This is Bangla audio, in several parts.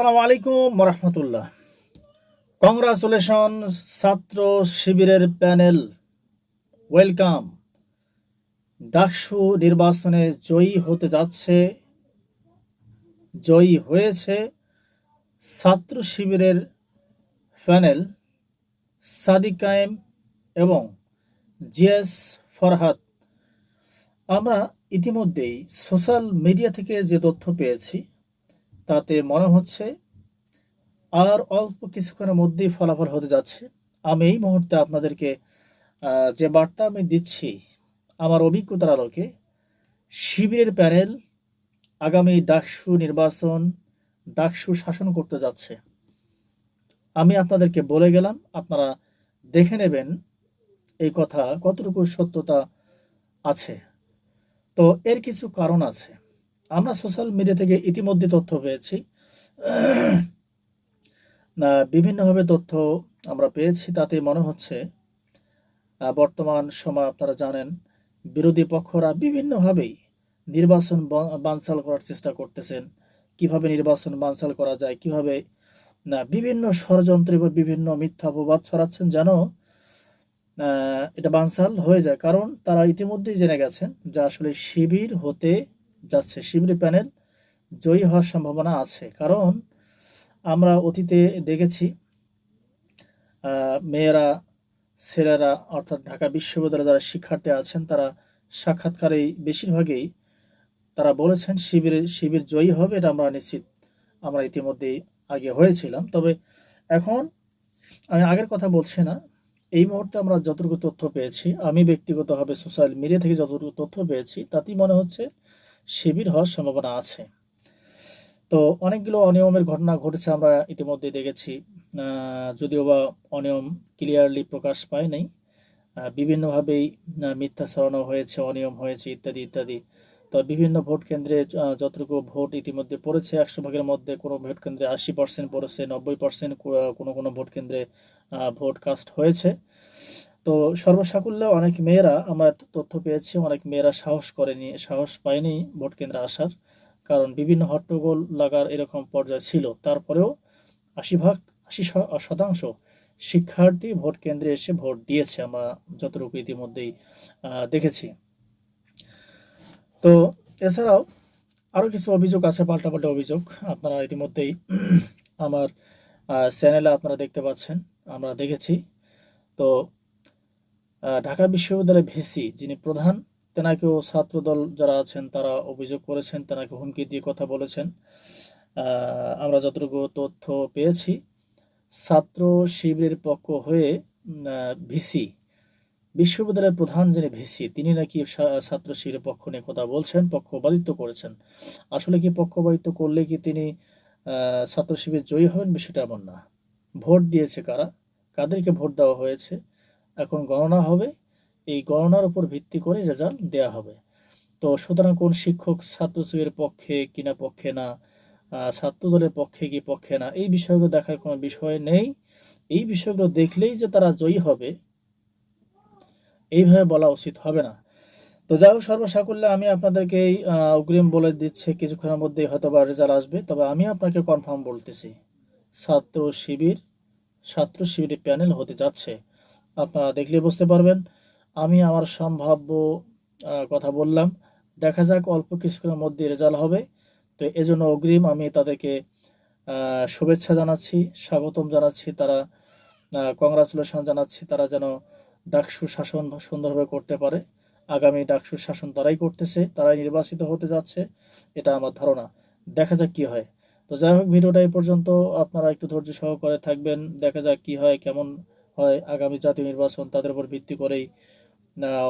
আসসালামু আলাইকুম রহমতুল্লাহ কংগ্রাচুলেশন ছাত্র শিবিরের প্যানেল। ওয়েলকাম ডাকসু নির্বাচনে জয়ী হতে যাচ্ছে, জয়ী হয়েছে ছাত্র শিবিরের প্যানেল, সাদিক কায়েম এবং জিএস ফরহাদ। আমরা ইতিমধ্যেই সোশ্যাল মিডিয়া থেকে যে তথ্য পেয়েছি তাতে মনে হচ্ছে আর অল্প কিছুক্ষণের মধ্যেই ফলাফল হতে যাচ্ছে। আমি এই মুহূর্তে আপনাদেরকে যে বার্তা আমি দিচ্ছি আমার অভিজ্ঞতার আলোকে, শিবিরের প্যানেল আগামী ডাকসু নির্বাচন, ডাকসু শাসন করতে যাচ্ছে। আমি আপনাদেরকে বলে গেলাম, আপনারা দেখে নেবেন এই কথা কতটুকু সত্যতা আছে। তো এর কিছু কারণ আছে। আমরা সোশ্যাল মিডিয়া থেকে ইতিমধ্যে তথ্য পেয়েছি। বিভিন্নভাবে তথ্য আমরা পেয়েছি, তাতে মনে হচ্ছে বর্তমান সময় আপনারা জানেন, বিরোধী পক্ষরা বিভিন্নভাবেই নির্বাচন বা- বানচাল করার চেষ্টা করতেছেন। কীভাবে নির্বাচন বানচাল করা যায়, কীভাবে, না, বিভিন্ন ষড়যন্ত্র এবং বিভিন্ন মিথ্যা অপবাদ ছড়াচ্ছেন যেন এটা বানসাল হয়ে যায়। কারণ তারা ইতিমধ্যেই জেনে গেছেন যে আসলে শিবির হতে যাচ্ছে শিবির প্যানেল জয়ী হওয়ার সম্ভাবনা আছে। কারণ আমরা অতীতে দেখেছি মেয়েরা, ছেলেরা, অর্থাৎ ঢাকা বিশ্ববিদ্যালয়ে যারা শিক্ষার্থী আছেন, তারা সাক্ষাৎকারেই বেশিরভাগই তারা বলেছেন শিবির শিবির জয়ী হবে এটা আমরা নিশ্চিত, আমরা ইতিমধ্যেই আগে হয়েছিলাম। তবে এখন আমি আগের কথা বলছি না, এই মুহূর্তে আমরা যতটুকু তথ্য পেয়েছি, আমি ব্যক্তিগতভাবে সোশ্যাল মিডিয়া থেকে যতটুকু তথ্য পেয়েছি, তাতেই মনে হচ্ছে শিবির হওয়ার সম্ভাবনা আছে। তো অনেকগুলো অনিয়মের ঘটনা ঘটেছে আমরা ইতিমধ্যে দেখেছি। যদিও বা অনিয়ম ক্লিয়ারলি প্রকাশ পায় নাই। বিভিন্নভাবেই মিথ্যা ছড়ানো হয়েছে, অনিয়ম হয়েছে ইত্যাদি ইত্যাদি। তো বিভিন্ন ভোট কেন্দ্রে যতটুকু ভোট ইতিমধ্যে পড়েছে, একশো ভাগের মধ্যে কোনো ভোট কেন্দ্রে আশি পার্সেন্ট পড়েছে, নব্বই পার্সেন্ট কোনো কোনো ভোট কেন্দ্রে ভোট কাস্ট হয়েছে। তো সর্বসাকুল্যে অনেক মেয়েরা আমরা তথ্য পেয়েছি, অনেক মেয়েরা সাহস করেনি, সাহস পায়নি ভোট কেন্দ্রে আসার। কারণ বিভিন্ন হট্টগোল লাগার এরকম পর্যায়ে ছিল। তারপরেও আশি ভাগ, আশি শতাংশ শিক্ষার্থী ভোট কেন্দ্রে এসে ভোট দিয়েছে আমরা যতটুকু ইতিমধ্যেই দেখেছি। তো এছাড়াও আরও কিছু অভিযোগ আছে, পাল্টাপাল্টা অভিযোগ। আপনারা ইতিমধ্যেই আমার চ্যানেলে আপনারা দেখতে পাচ্ছেন, আমরা দেখেছি। তো ঢাকা বিশ্ববিদ্যালয়ের ভিসি যিনি প্রধান তেনাকেও ছাত্রদল যারা আছেন তারা অভিযোগ করেছেন, তেনাকে হুমকি দিয়ে কথা বলেছেন। আমরা যতটুকু তথ্য পেয়েছি, ছাত্র শিবিরের পক্ষ হয়ে ভিসি, বিশ্ববিদ্যালয়ের প্রধান যিনি ভিসি, তিনি নাকি ছাত্র শিবিরের পক্ষ নিয়ে কথা বলছেন পক্ষপাতিত্ব করেছেন। আসলে কি পক্ষপাতিত্ব করলে কি তিনি ছাত্র শিবির জয়ী হবেন, বিষয়টা এমন না। ভোট দিয়েছে কারা? কাদেরকে ভোট দেওয়া হয়েছে? এখন গণনা হবে। এই গণনার উপর ভিত্তি করে রেজাল্ট দেয়া হবে। তো সুতরাং কোন শিক্ষক ছাত্র শিবিরের পক্ষে কিনা পক্ষে না আহ, ছাত্র দলের পক্ষে কি পক্ষে না এই বিষয়গুলো দেখার কোনো বিষয় নেই। এই বিষয়গুলো দেখলেই যে তারা জয়ী হবে এইভাবে বলা উচিত হবে না। তো যাই হোক সর্বসাকুল্যে আমি আপনাদেরকে এই অগ্রিম বলে দিচ্ছে কিছুক্ষণের মধ্যেই হয়তো বা রেজাল্ট আসবে। তবে আমি আপনাকে কনফার্ম বলতেছি ছাত্র শিবির ছাত্র শিবিরের প্যানেল হতে যাচ্ছে। আপনারা দেখলে বুঝতে পারবেন। আমি আমার সম্ভাব্য কথা বললাম। দেখা যাক অল্প কিছুক্ষণের মধ্যে রেজাল্ট হবে। তো এজন্য অগ্রিম আমি তাদেরকে শুভেচ্ছা জানাচ্ছি, স্বাগতম জানাচ্ছি তারা কংগ্রাচুলেশন জানাচ্ছি তারা যেন ডাকসু শাসন সুন্দরভাবে করতে পারে। আগামী ডাকসু শাসন তারাই করতেছে, তারাই নির্বাচিত হতে যাচ্ছে, এটা আমার ধারণা। দেখা যাক কি হয়। তো যাই হোক, ভিডিওটা এই পর্যন্ত। আপনারা একটু ধৈর্য সহকারে থাকবেন। দেখা যাক কি হয়, কেমন হয়, আগামী জাতীয় নির্বাচন তাদের উপর ভিত্তি করেই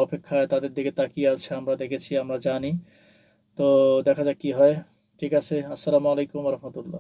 অপেক্ষায় তাদের দিকে তাকিয়ে আছে, আমরা দেখেছি, আমরা জানি। তো দেখা যাক কি হয়। ঠিক আছে, আসসালামু আলাইকুম রহমতুল্লাহ।